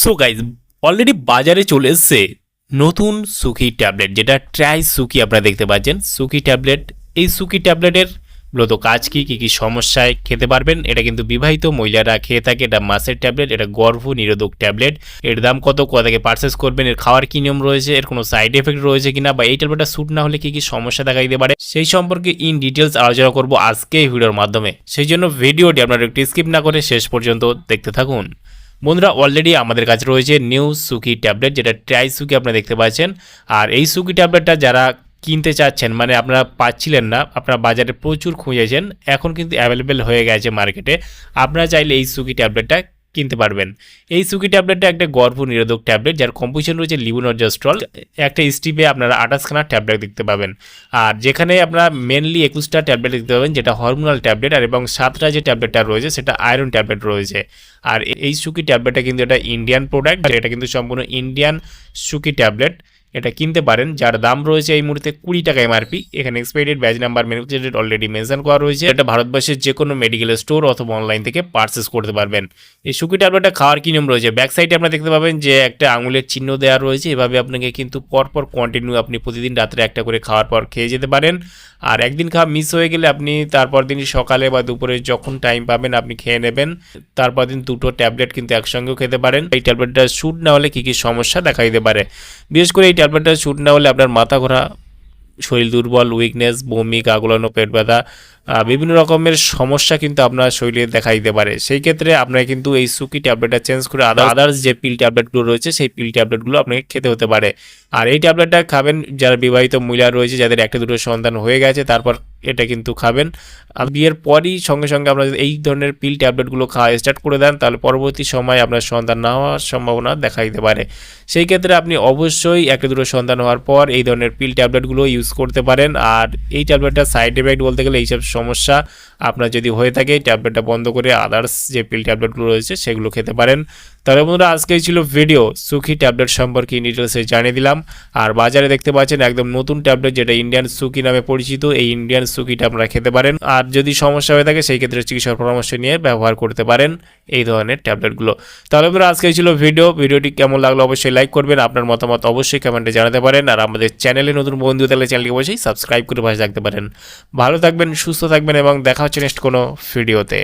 So guys already বাজারে চলে এসছে নতুন সুকি ট্যাবলেট যেটা ট্রাই সুকি আপনারা দেখতে পাচ্ছেন। সুকি ট্যাবলেট এই সুকি ট্যাবলেটের মূলত কাজ কি, কী, কি সমস্যায় খেতে পারবেন? এটা কিন্তু বিবাহিত মহিলারা খেয়ে থাকে। এটা মাসের ট্যাবলেট এটা গর্ভ নিরোধক ট্যাবলেট এর দাম কত, কোথা থেকে পারচেস করবেন, এর খাওয়ার কী নিয়ম রয়েছে, এর কোনো সাইড এফেক্ট রয়েছে কিনা, বা এই ট্যাবলেটটা স্যুট না হলে কী কী সমস্যা দেখা দিতে পারে, সেই সম্পর্কে ইন ডিটেলস আলোচনা করব আজকে এই ভিডিওর মাধ্যমে। সেই জন্য ভিডিওটি আপনারা একটু স্কিপ না করে শেষ পর্যন্ত দেখতে থাকুন। বন্ধুরা অলরেডি আমাদের কাছে রয়েছে নিউ সুকি ট্যাবলেট যেটা ট্রাই সুকি আপনারা দেখতে পাচ্ছেন। আর এই সুকি ট্যাবলেটটা যারা কিনতে চাচ্ছেন মানে আপনারা পাচ্ছিলেন না, আপনারা বাজারে প্রচুর খুঁজেছেন, এখন কিন্তু অ্যাভেলেবেল হয়ে গেছে মার্কেটে আপনারা চাইলে এই সুকি ট্যাবলেটটা কিনতে পারবেন। এই সুকি ট্যাবলেটটা একটা গর্ভ নিরোধক ট্যাবলেট, যার কম্পোজিশন রয়েছে লিবুনরজাস্ট্রল একটা স্টিপে আপনারা আঠাশখানা ট্যাবলেট দেখতে পাবেন। আর যেখানে আপনারা মেনলি একুশটা ট্যাবলেট দেখতে পাবেন, যেটা হরমোনাল ট্যাবলেট, আর এবং সাতটা যে ট্যাবলেটটা রয়েছে, সেটা আয়রন ট্যাবলেট রয়েছে। আর এই সুকি ট্যাবলেটটা কিন্তু এটা ইন্ডিয়ান প্রোডাক্ট এটা কিন্তু সম্পূর্ণ ইন্ডিয়ান সুকি ট্যাবলেট। এটা কিনতে পারেন, যার দাম রয়েছে এই মুহূর্তে কুড়ি টাকা এমআরপি এখানে expiry batch number manufacture already mention করা রয়েছে। এটা ভারতবর্ষের যে কোনো মেডিকেল স্টোর অথবা অনলাইন থেকে পারচেস করতে পারবেন। এই সুকি ট্যাবলেটটা খাওয়ার কি নিয়ম রয়েছে? ব্যাক সাইডে আপনারা দেখতে পাবেন যে একটা আঙুলের চিহ্ন দেওয়া রয়েছে। এভাবে আপনাকে কিন্তু পরপর কন্টিনিউ আপনি প্রতিদিন রাত্রে একটা করে খাওয়ার পর খেয়ে যেতে পারেন। আর একদিন খাওয়া মিস হয়ে গেলে আপনি তারপর দিন সকালে বা দুপুরে যখন টাইম পাবেন আপনি খেয়ে নেবেন। তারপর দিন দুটো ট্যাবলেট কিন্তু একসঙ্গেও খেতে পারেন। এই ট্যাবলেটটা শ্যুট না হলে কী কী সমস্যা দেখা দিতে পারে। বিশেষ করে এই ট্যাবলেটটা শ্যুট না হলে আপনার মাথা ঘোরা শরীর দুর্বল উইকনেস বমি গাগুলানো পেট ব্যথা বিভিন্ন রকমের সমস্যা কিন্তু আপনার শরীরে দেখা দিতে পারে। সেই ক্ষেত্রে আপনার কিন্তু এই সুকি ট্যাবলেটটা চেঞ্জ করে আদার্স যে পিল ট্যাবলেটগুলো রয়েছে, সেই পিল ট্যাবলেটগুলো আপনাকে খেতে হতে পারে। আর এই ট্যাবলেটটা খাবেন যারা বিবাহিত মহিলা রয়েছে, যাদের একটা দুটো সন্তান হয়ে গেছে, তারপর এটা কিন্তু খাবেন। আর বিয়ের পরই সঙ্গে সঙ্গে আপনারা এই ধরনের পিল ট্যাবলেটগুলো খাওয়া স্টার্ট করে দেন, তাহলে পরবর্তী সময় আপনার সন্তান না হওয়ার সম্ভাবনা দেখা দিতে পারে। সেই ক্ষেত্রে আপনি অবশ্যই একটা দুটো সন্তান হওয়ার পর এই ধরনের পিল ট্যাবলেটগুলো ইউজ করতে পারেন। আর এই ট্যাবলেটটা সাইড এফেক্ট বলতে গেলে এইসব সমস্যা। আপনার যদি হয়ে থাকে, ট্যাবলেটটা বন্ধ করে আদার্স যে পিল ট্যাবলেটগুলো রয়েছে, সেগুলো খেতে পারেন। তাহলে বন্ধুরা আজকেই ছিল ভিডিও সুখী ট্যাবলেট সম্পর্কে ডিটেলসে জানিয়ে দিলাম। আর বাজারে দেখতে পাচ্ছেন একদম নতুন ট্যাবলেট, যেটা ইন্ডিয়ান সুকি নামে পরিচিত। এই ইন্ডিয়ান সুকিটা আপনারা খেতে পারেন। আর যদি সমস্যা হয়ে থাকে, সেই ক্ষেত্রে চিকিৎসার পরামর্শ নিয়ে ব্যবহার করতে পারেন এই ধরনের ট্যাবলেটগুলো। তাহলে বন্ধুরা আজকেই ছিল ভিডিও ভিডিওটি কেমন লাগল অবশ্যই লাইক করবেন। আপনার মতামত অবশ্যই কমেন্টে জানাতে পারেন। আর আমাদের চ্যানেলে নতুন বন্ধু, তাহলে চ্যানেলকে অবশ্যই সাবস্ক্রাইব করে পাশে থাকতে পারেন। ভালো থাকবেন, সুস্থ থাকবেন এবং দেখা হচ্ছে নেক্সট কোনো ভিডিওতে